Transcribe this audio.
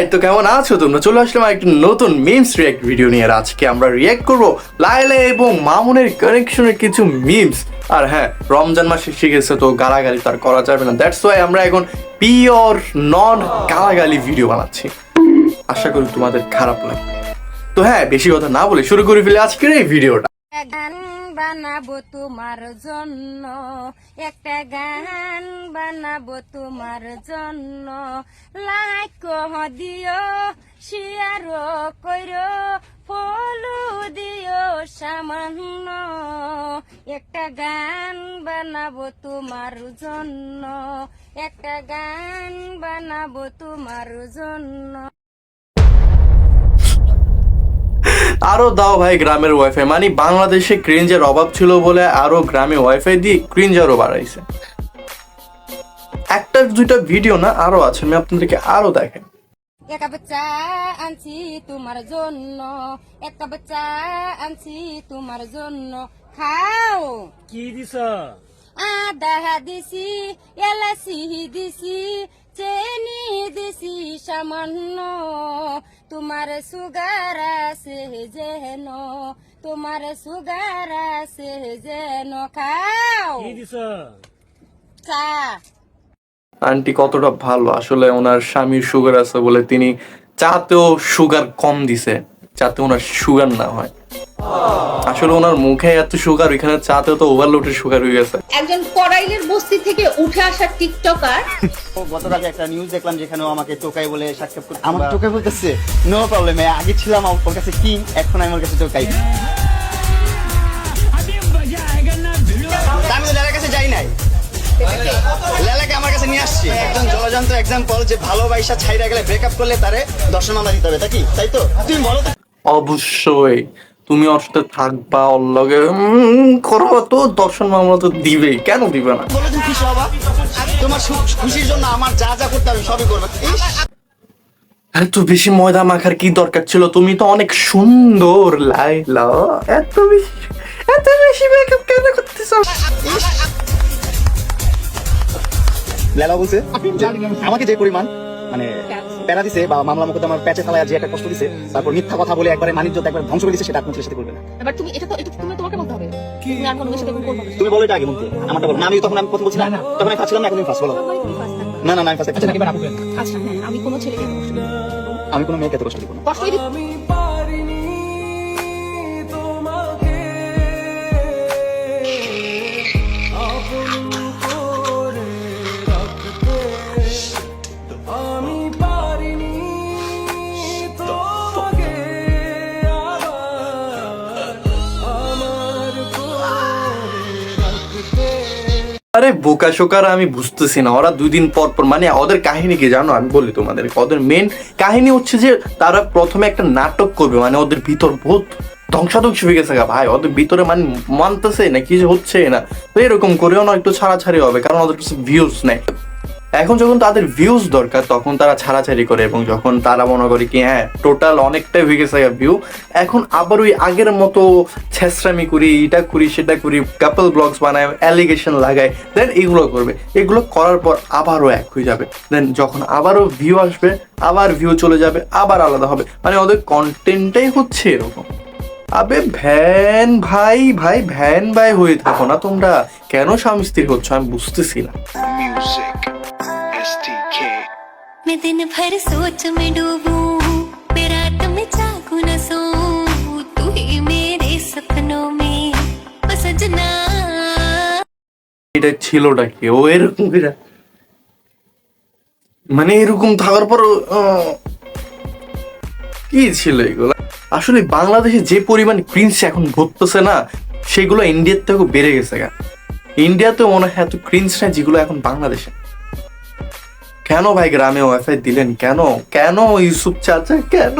Alright তো কেমন আছো তোমরা? চলে আসলাম একটা নতুন মিমস রিয়াক্ট ভিডিও নিয়ে। আর আজকে আমরা রিয়াক্ট করব লাইলা এবং মামুনের কানেকশনের কিছু মিমস আর হ্যাঁ রমজান মাস গেছে তো গালাগালি তো আর করা যাবে না। দ্যাটস ওয়াই আমরা এখন পিওর নন গালাগালি ভিডিও বানাচ্ছি। আশা করি তোমাদের খারাপ লাগবে। তো হ্যাঁ বেশি কথা না বলে শুরু করে ফেলে আজকের এই ভিডিওটা বানাবো তোমার জন্য। একটা গান বানাবো তোমার জন্য। লাইক কহ দিও শেয়ার কইরো ফলো দিও সামান্য। একটা গান বানাবো তোমার জন্য। একটা গান বানাবো তোমার জন্য। আরও দাও ভাই গ্রামের ওয়াইফাই মানে বাংলাদেশে ক্রিঞ্জের অভাব ছিল বলে আরও গ্রামে ওয়াইফাই দিয়ে ক্রিঞ্জ আরও বাড়াইছে। একটা দুইটা ভিডিও না আরও আছে আমি আপনাদেরকে আরও দেখেন একটা বাচ্চা আনছি তোমার জন্য একটা বাচ্চা আনছি তোমার জন্য খাও। কি দিছ? আদা দিছি এলাচি দিছি চেনি দিছি সামান্য তোমার সুগার আছে যেন তোমার সুগার আছে যেন খাও। খা চা। আন্টি কতটা ভালো আসলে ওনার স্বামীর সুগার আছে বলে তিনি চাতেও সুগার কম দিছে যাতে ওনার সুগার না হয়। আসলে ওনার মুখে এত সুগার ওইখানে চাতেও তো ওভারলোডের সুগার হয়ে গেছে। একজন করাইলের বস্তি থেকে উঠে আসা টিকটকার। গতকালকে একটা নিউজ দেখলাম যেখানে আমাকে টোকাই বলে সাক্ষাৎ করতে আমার টোকাই বলতেছে নো প্রবলেম আগে ছিলাম ওর কাছে কিং? এখন আমি ওর কাছে টোকাই। আমি তো লেলার কাছে যাই নাই। লেলাকে আমার কাছে নিয়ে আসছি। একজন জলযন্ত্র এক্সাম্পল যে ভালোবাসা ছাইরা গেলে ব্রেকআপ করলে তারে দর্শন মামলা দিতে হবে তাই কি? তাই তো? তুমি বলো অবশ্যই। তুমি ওর সাথে থাকবা ওর লগে করবা তো দর্শন মামলা তো দিবেই। কেন দিবে না? বলো তুমি খুশি হবা? তোমার খুশির জন্য আমার যা যা করতে হবে সবই করবে। এত বেশি ময়দা মাখার কি দরকার ছিল? তুমি তো অনেক সুন্দর লাইলা। এত বেশি এত বেশি মেকআপ কেন করতেছ? ইস। লেলা বলছে আমাকে যে পরিমাণ মানে প্যারা দিছে বা মামলা মুখে আমার প্যাচে ফেলায় যে একটা কষ্ট দিছে তারপর মিথ্যা কথা বলে একবারে মানিজ্য একবার ধ্বংস করে দিছে সেটা আপনার সাথে করবে না। এবার তুমি এটা তো এটা তুমি তোমাকে বলতে হবে। তুমি আর কোনো সাথে করবে না। তুমি বলো এটা আগে মুখে আমারটা বলো। না আমি তখন আমি কথা বলছিলাম তখন আমি ফাঁসছিলাম না এখন তুমি ফাঁস বলো। না না না আমি ফাঁসে আচ্ছা হ্যাঁ আমি কোনো ছেলেকে না। আমি কোনো মেয়েকে এত কষ্ট দিব না। কষ্টই দিই আরে বোকা শোকার, আমি বুঝতেছি না। ওরা দুই দিন পর পর মানে ওদের কাহিনী কি জানো? আমি বলি তোমাদের ওদের মেন কাহিনী হচ্ছে যে, তারা প্রথমে একটা নাটক করবে মানে ওদের ভিতর বহুত ধ্বংসাধ্বংস হয়ে গেছে ভাই। ওদের ভিতরে মানে মানতেছে না, কি যে হচ্ছে না। তো এরকম করেও না একটু ছাড়াছাড়ি হবে, কারণ ওদের কাছে ভিউজ নেই। এখন যখন তাদের ভিউজ দরকার, তখন তারা ছাড়াছাড়ি করে এবং যখন তারা মনে করে কি হ্যাঁ টোটাল অনেকটাই হয়ে গেছে ভিউ এখন আবার ওই আগের মতো ছেসরামি করি, এটা করি, সেটা করি কাপল ব্লগস বানায় অ্যালিগেশন লাগায় দেন এগুলো করবে। এগুলো করার পর আবারও এক হয়ে যাবে। দেন যখন আবারও ভিউ আসবে, আবার ভিউ চলে যাবে, আবার আলাদা হবে। মানে ওদের কন্টেন্টটাই হচ্ছে এরকম। আবে ভ্যান ভাই ভাই, ভ্যান ভাই হয়ে থাকো না তোমরা। কেন স্বামী স্ত্রী হচ্ছ আমি বুঝতেছি না. मैं दिन भर सोच में डूबूं मैं रात में जागू न सोऊं तू ही मेरे सपनों में ओ सजना এটা ছিলটা কি ও এরকম কিরা মানে এরকম থাকার পর আহ, কি ছিল এগুলো আসলে বাংলাদেশে যে পরিমাণ ক্রিন্স এখন ঘটতেছে না সেগুলো ইন্ডিয়ার থেকেও বেড়ে গেছে গা ইন্ডিয়াতে মনে হয় এত ক্রিন্স না যেগুলো এখন বাংলাদেশে কেন ভাই গ্রামে ওয়াইফাই দিলেন? কেন? কেন ইউসুফ চাচা? কেন?